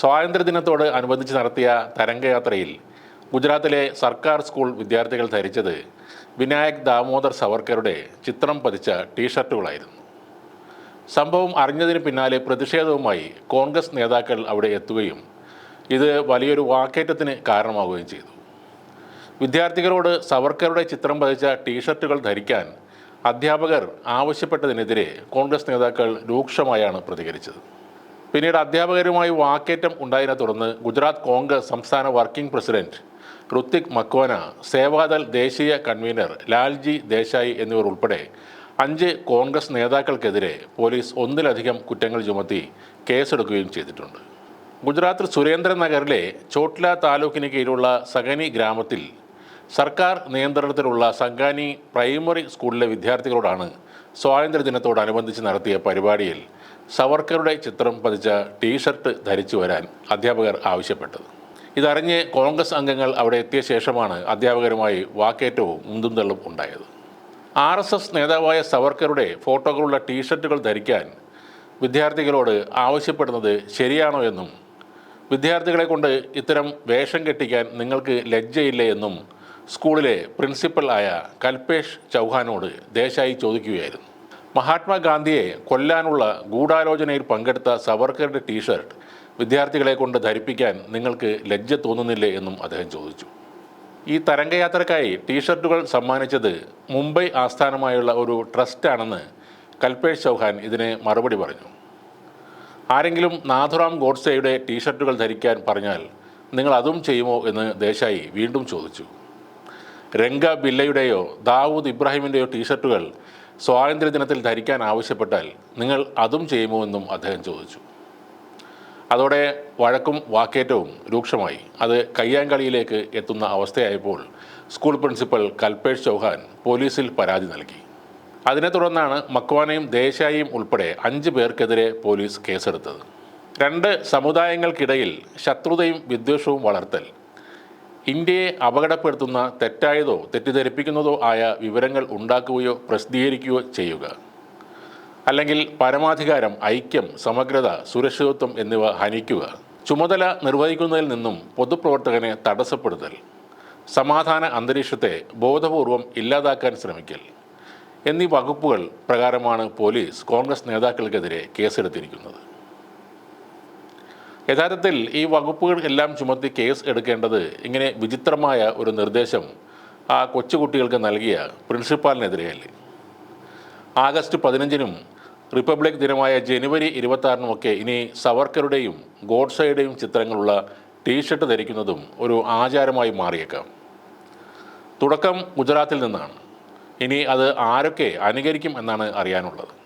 സ്വാതന്ത്ര്യദിനത്തോട് അനുബന്ധിച്ച് നടത്തിയ തരംഗയാത്രയിൽ ഗുജറാത്തിലെ സർക്കാർ സ്കൂൾ വിദ്യാർത്ഥികൾ ധരിച്ചത് വിനായക് ദാമോദർ സവർക്കറുടെ ചിത്രം പതിച്ച ടീഷർട്ടുകളായിരുന്നു. സംഭവം അറിഞ്ഞതിന് പിന്നാലെ പ്രതിഷേധവുമായി കോൺഗ്രസ് നേതാക്കൾ അവിടെ എത്തുകയും ഇത് വലിയൊരു വാക്കേറ്റത്തിന് കാരണമാവുകയും ചെയ്തു. വിദ്യാർത്ഥികളോട് സവർക്കറുടെ ചിത്രം പതിച്ച ടീഷർട്ടുകൾ ധരിക്കാൻ അധ്യാപകർ ആവശ്യപ്പെട്ടതിനെതിരെ കോൺഗ്രസ് നേതാക്കൾ രൂക്ഷമായാണ് പ്രതികരിച്ചത്. പിന്നീട് അധ്യാപകരുമായി വാക്കേറ്റം ഉണ്ടായതിനെ തുടർന്ന് ഗുജറാത്ത് കോൺഗ്രസ് സംസ്ഥാന വർക്കിംഗ് പ്രസിഡന്റ് ഋത്തിക് മക്വാന സേവാദൾ ദേശീയ കൺവീനർ ലാൽജി ദേശായി എന്നിവർ ഉൾപ്പെടെ അഞ്ച് കോൺഗ്രസ് നേതാക്കൾക്കെതിരെ പോലീസ് ഒന്നിലധികം കുറ്റങ്ങൾ ചുമത്തി കേസെടുക്കുകയും ചെയ്തിട്ടുണ്ട്. ഗുജറാത്ത് സുരേന്ദ്രൻ നഗറിലെ ചോട്ട്ല താലൂക്കിന് കീഴിലുള്ള സഗനി ഗ്രാമത്തിൽ സർക്കാർ നിയന്ത്രണത്തിലുള്ള സംഗാനി പ്രൈമറി സ്കൂളിലെ വിദ്യാർത്ഥികളോടാണ് സ്വാതന്ത്ര്യദിനത്തോടനുബന്ധിച്ച് നടത്തിയ പരിപാടിയിൽ സവർക്കറുടെ ചിത്രം പതിച്ച ടീഷർട്ട് ധരിച്ചു വരാൻ അധ്യാപകർ ആവശ്യപ്പെട്ടത്. ഇതറിഞ്ഞ് കോൺഗ്രസ് അംഗങ്ങൾ അവിടെ എത്തിയ ശേഷമാണ് അധ്യാപകരുമായി വാക്കേറ്റവും മുന്തും തള്ളും ഉണ്ടായത്. ആർ എസ് എസ് നേതാവായ സവർക്കറുടെ ഫോട്ടോകളുള്ള ടീഷർട്ടുകൾ ധരിക്കാൻ വിദ്യാർത്ഥികളോട് ആവശ്യപ്പെടുന്നത് ശരിയാണോ എന്നും വിദ്യാർത്ഥികളെ കൊണ്ട് ഇത്തരം വേഷം കെട്ടിക്കാൻ നിങ്ങൾക്ക് ലജ്ജയില്ലേ എന്നും സ്കൂളിലെ പ്രിൻസിപ്പൽ ആയ കൽപേഷ് ചൗഹാനോട് ദേശായി ചോദിക്കുകയായിരുന്നു. മഹാത്മാഗാന്ധിയെ കൊല്ലാനുള്ള ഗൂഢാലോചനയിൽ പങ്കെടുത്ത സവർക്കറുടെ ടീഷർട്ട് വിദ്യാർത്ഥികളെ കൊണ്ട് ധരിപ്പിക്കാൻ നിങ്ങൾക്ക് ലജ്ജ തോന്നുന്നില്ലേ എന്നും അദ്ദേഹം ചോദിച്ചു. ഈ തരംഗയാത്രക്കായി ടീഷർട്ടുകൾ സമ്മാനിച്ചത് മുംബൈ ആസ്ഥാനമായുള്ള ഒരു ട്രസ്റ്റാണെന്ന് കൽപേഷ് ചൗഹാൻ ഇതിനെ മറുപടി പറഞ്ഞു. ആരെങ്കിലും നാഥുറാം ഗോഡ്സെയുടെ ടീഷർട്ടുകൾ ധരിക്കാൻ പറഞ്ഞാൽ നിങ്ങൾ അതും ചെയ്യുമോ എന്ന് ദേശായി വീണ്ടും ചോദിച്ചു. രംഗ ബില്ലയുടെയോ ദാവൂദ് ഇബ്രാഹിമിന്റെയോ ടീഷർട്ടുകൾ സ്വാതന്ത്ര്യദിനത്തിൽ ധരിക്കാൻ ആവശ്യപ്പെട്ടാൽ നിങ്ങൾ അതും ചെയ്യുമോ എന്നും അദ്ദേഹം ചോദിച്ചു. അതോടെ വഴക്കും വാക്കേറ്റവും രൂക്ഷമായി. അത് കയ്യാങ്കളിയിലേക്ക് എത്തുന്ന അവസ്ഥയായപ്പോൾ സ്കൂൾ പ്രിൻസിപ്പൽ കൽപേഷ് ചൗഹാൻ പോലീസിൽ പരാതി നൽകി. അതിനെ തുടർന്നാണ് മക്വാനയും ദേശായിയും ഉൾപ്പെടെ അഞ്ച് പേർക്കെതിരെ പോലീസ് കേസെടുത്തത്. രണ്ട് സമുദായങ്ങൾക്കിടയിൽ ശത്രുതയും വിദ്വേഷവും വളർത്തൽ ഇന്ത്യയെ അപകടപ്പെടുത്തുന്ന തെറ്റായതോ തെറ്റിദ്ധരിപ്പിക്കുന്നതോ ആയ വിവരങ്ങൾ ഉണ്ടാക്കുകയോ പ്രസിദ്ധീകരിക്കുകയോ ചെയ്യുക. അല്ലെങ്കിൽ പരമാധികാരം ഐക്യം സമഗ്രത സുരക്ഷിതത്വം എന്നിവ ഹനിക്കുക. ചുമതല നിർവഹിക്കുന്നതിൽ നിന്നും പൊതുപ്രവർത്തകനെ തടസ്സപ്പെടുത്തൽ. സമാധാന അന്തരീക്ഷത്തെ ബോധപൂർവം ഇല്ലാതാക്കാൻ ശ്രമിക്കൽ. എന്നീ വകുപ്പുകൾ പ്രകാരമാണ് പോലീസ് കോൺഗ്രസ് നേതാക്കൾക്കെതിരെ കേസെടുത്തിരിക്കുന്നത്. യഥാർത്ഥത്തിൽ ഈ വകുപ്പുകൾ എല്ലാം ചുമത്തി കേസ് എടുക്കേണ്ടത് ഇങ്ങനെ വിചിത്രമായ ഒരു നിർദ്ദേശം ആ കൊച്ചുകുട്ടികൾക്ക് നൽകിയ പ്രിൻസിപ്പാലിനെതിരെയല്ലേ ആഗസ്റ്റ് പതിനഞ്ചിനും റിപ്പബ്ലിക് ദിനമായ ജനുവരി ഇരുപത്താറിനുമൊക്കെ ഇനി സവർക്കറുടെയും ഗോഡ്സയുടെയും ചിത്രങ്ങളുള്ള ടീഷർട്ട് ധരിക്കുന്നതും ഒരു ആചാരമായി മാറിയേക്കാം. തുടക്കം ഗുജറാത്തിൽ നിന്നാണ്. ഇനി അത് ആരൊക്കെ അനുകരിക്കും എന്നാണ് അറിയാനുള്ളത്.